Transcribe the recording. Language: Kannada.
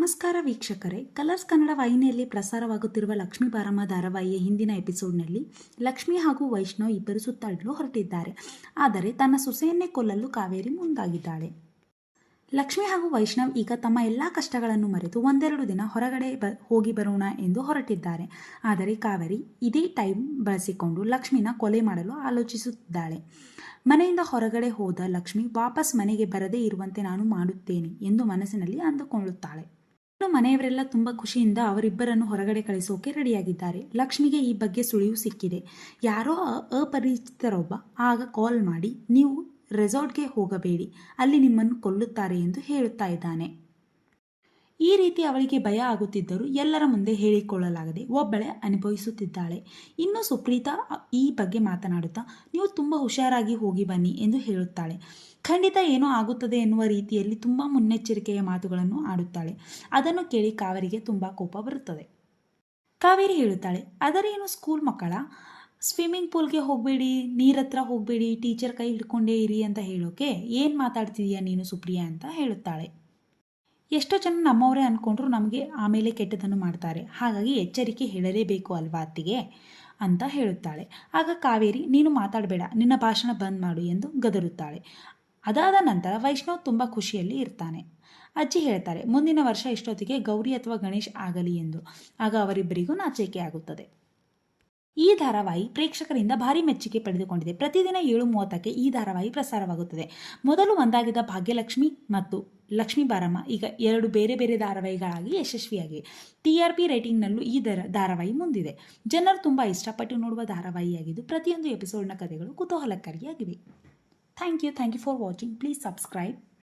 ನಮಸ್ಕಾರ ವೀಕ್ಷಕರೇ. ಕಲರ್ಸ್ ಕನ್ನಡ ವಾಹಿನಿಯಲ್ಲಿ ಪ್ರಸಾರವಾಗುತ್ತಿರುವ ಲಕ್ಷ್ಮೀ ಬಾರಮ್ಮ ಧಾರಾವಾಹಿಯ ಹಿಂದಿನ ಎಪಿಸೋಡ್ನಲ್ಲಿ ಲಕ್ಷ್ಮಿ ಹಾಗೂ ವೈಷ್ಣವ್ ಇಬ್ಬರು ಸುತ್ತಾಡಲು ಹೊರಟಿದ್ದಾರೆ. ಆದರೆ ತನ್ನ ಸೊಸೆಯನ್ನೇ ಕೊಲ್ಲಲು ಕಾವೇರಿ ಮುಂದಾಗಿದ್ದಾಳೆ. ಲಕ್ಷ್ಮಿ ಹಾಗೂ ವೈಷ್ಣವ್ ಈಗ ತಮ್ಮ ಎಲ್ಲ ಕಷ್ಟಗಳನ್ನು ಮರೆತು ಒಂದೆರಡು ದಿನ ಹೊರಗಡೆ ಬ, ಹೋಗಿ ಬರೋಣ ಎಂದು ಹೊರಟಿದ್ದಾರೆ. ಆದರೆ ಕಾವೇರಿ ಇದೇ ಟೈಮ್ ಬಳಸಿಕೊಂಡು ಲಕ್ಷ್ಮಿನ ಕೊಲೆ ಮಾಡಲು ಆಲೋಚಿಸುತ್ತಿದ್ದಾಳೆ. ಮನೆಯಿಂದ ಹೊರಗಡೆ ಹೋದ ಲಕ್ಷ್ಮಿ ವಾಪಸ್ ಮನೆಗೆ ಬರದೇ ಇರುವಂತೆ ನಾನು ಮಾಡುತ್ತೇನೆ ಎಂದು ಮನಸ್ಸಿನಲ್ಲಿ ಅಂದುಕೊಳ್ಳುತ್ತಾಳೆ. ಮನೆಯವರೆಲ್ಲ ತುಂಬಾ ಖುಷಿಯಿಂದ ಅವರಿಬ್ಬರನ್ನು ಹೊರಗಡೆ ಕಳಿಸೋಕೆ ರೆಡಿಯಾಗಿದ್ದಾರೆ. ಲಕ್ಷ್ಮಿಗೆ ಈ ಬಗ್ಗೆ ಸುಳಿವು ಸಿಕ್ಕಿದೆ. ಯಾರೋ ಅಪರಿಚಿತರೊಬ್ಬ, ಆಗ ಕಾಲ್ ಮಾಡಿ, ನೀವು ರೆಸಾರ್ಟ್ಗೆ ಹೋಗಬೇಡಿ. ಅಲ್ಲಿ ನಿಮ್ಮನ್ನು ಕೊಲ್ಲುತ್ತಾರೆ ಎಂದು ಹೇಳುತ್ತಾ ಇದ್ದಾನೆ. ಈ ರೀತಿ ಅವಳಿಗೆ ಭಯ ಆಗುತ್ತಿದ್ದರೂ ಎಲ್ಲರ ಮುಂದೆ ಹೇಳಿಕೊಳ್ಳಲಾಗದೆ ಒಬ್ಬಳೆ ಅನುಭವಿಸುತ್ತಿದ್ದಾಳೆ. ಇನ್ನು ಸುಪ್ರೀತಾ ಈ ಬಗ್ಗೆ ಮಾತನಾಡುತ್ತಾ, ನೀವು ತುಂಬ ಹುಷಾರಾಗಿ ಹೋಗಿ ಬನ್ನಿ ಎಂದು ಹೇಳುತ್ತಾಳೆ. ಖಂಡಿತ ಏನೋ ಆಗುತ್ತದೆ ಎನ್ನುವ ರೀತಿಯಲ್ಲಿ ತುಂಬ ಮುನ್ನೆಚ್ಚರಿಕೆಯ ಮಾತುಗಳನ್ನು ಆಡುತ್ತಾಳೆ. ಅದನ್ನು ಕೇಳಿ ಕಾವೇರಿಗೆ ತುಂಬ ಕೋಪ ಬರುತ್ತದೆ. ಕಾವೇರಿ ಹೇಳುತ್ತಾಳೆ, ಅದರೇನು ಸ್ಕೂಲ್ ಮಕ್ಕಳ? ಸ್ವಿಮ್ಮಿಂಗ್ ಪೂಲ್ಗೆ ಹೋಗಬೇಡಿ ನೀರತ್ರ ಹೋಗಬೇಡಿ, ಟೀಚರ್ ಕೈ ಹಿಡ್ಕೊಂಡೇ ಇರಿ ಅಂತ ಹೇಳೋಕೆ? ಏನು ಮಾತಾಡ್ತಿದೀಯಾ ನೀನು ಸುಪ್ರಿಯಾ? ಅಂತ ಹೇಳುತ್ತಾಳೆ. ಎಷ್ಟೋ ಜನ ನಮ್ಮವರೇ ಅಂದ್ಕೊಂಡ್ರು ನಮಗೆ ಆಮೇಲೆ ಕೆಟ್ಟದನ್ನು ಮಾಡ್ತಾರೆ. ಹಾಗಾಗಿ ಎಚ್ಚರಿಕೆ ಹೇಳಲೇಬೇಕು ಅಲ್ವಾ ಅತ್ತಿಗೆ? ಅಂತ ಹೇಳುತ್ತಾಳೆ. ಆಗ ಕಾವೇರಿ, ನೀನು ಮಾತಾಡಬೇಡ, ನಿನ್ನ ಭಾಷಣ ಬಂದ್ ಮಾಡು ಎಂದು ಗದರುತ್ತಾಳೆ. ಅದಾದ ನಂತರ ವೈಷ್ಣವ್ ತುಂಬ ಖುಷಿಯಲ್ಲಿ ಇರ್ತಾನೆ. ಅಜ್ಜಿ ಹೇಳ್ತಾರೆ, ಮುಂದಿನ ವರ್ಷ ಇಷ್ಟೊತ್ತಿಗೆ ಗೌರಿ ಅಥವಾ ಗಣೇಶ್ ಆಗಲಿ ಎಂದು. ಆಗ ಅವರಿಬ್ಬರಿಗೂ ನಾಚಿಕೆ ಆಗುತ್ತದೆ. ಈ ಧಾರಾವಾಹಿ ಪ್ರೇಕ್ಷಕರಿಂದ ಭಾರಿ ಮೆಚ್ಚುಗೆ ಪಡೆದುಕೊಂಡಿದೆ. ಪ್ರತಿದಿನ ಏಳು ಮೂವತ್ತಕ್ಕೆ ಈ ಧಾರಾವಾಹಿ ಪ್ರಸಾರವಾಗುತ್ತದೆ. ಮೊದಲು ಒಂದಾಗಿದ್ದ ಭಾಗ್ಯಲಕ್ಷ್ಮಿ ಮತ್ತು ಲಕ್ಷ್ಮೀ ಬಾರಮ್ಮ, ಈಗ ಎರಡು ಬೇರೆ ಬೇರೆ ಧಾರಾವಾಹಿಗಳಾಗಿ ಯಶಸ್ವಿಯಾಗಿವೆ. ಟಿ ಆರ್ ಪಿ ರೇಟಿಂಗ್ನಲ್ಲೂ ಈ ದರ, ಧಾರಾವಾಹಿ ಮುಂದಿದೆ. ಜನರು ತುಂಬ ಇಷ್ಟಪಟ್ಟು ನೋಡುವ ಧಾರಾವಾಹಿಯಾಗಿದ್ದು ಪ್ರತಿಯೊಂದು ಎಪಿಸೋಡ್ನ ಕಥೆಗಳು ಕುತೂಹಲಕಾರಿಯಾಗಿವೆ. Thank you thank you for watching please subscribe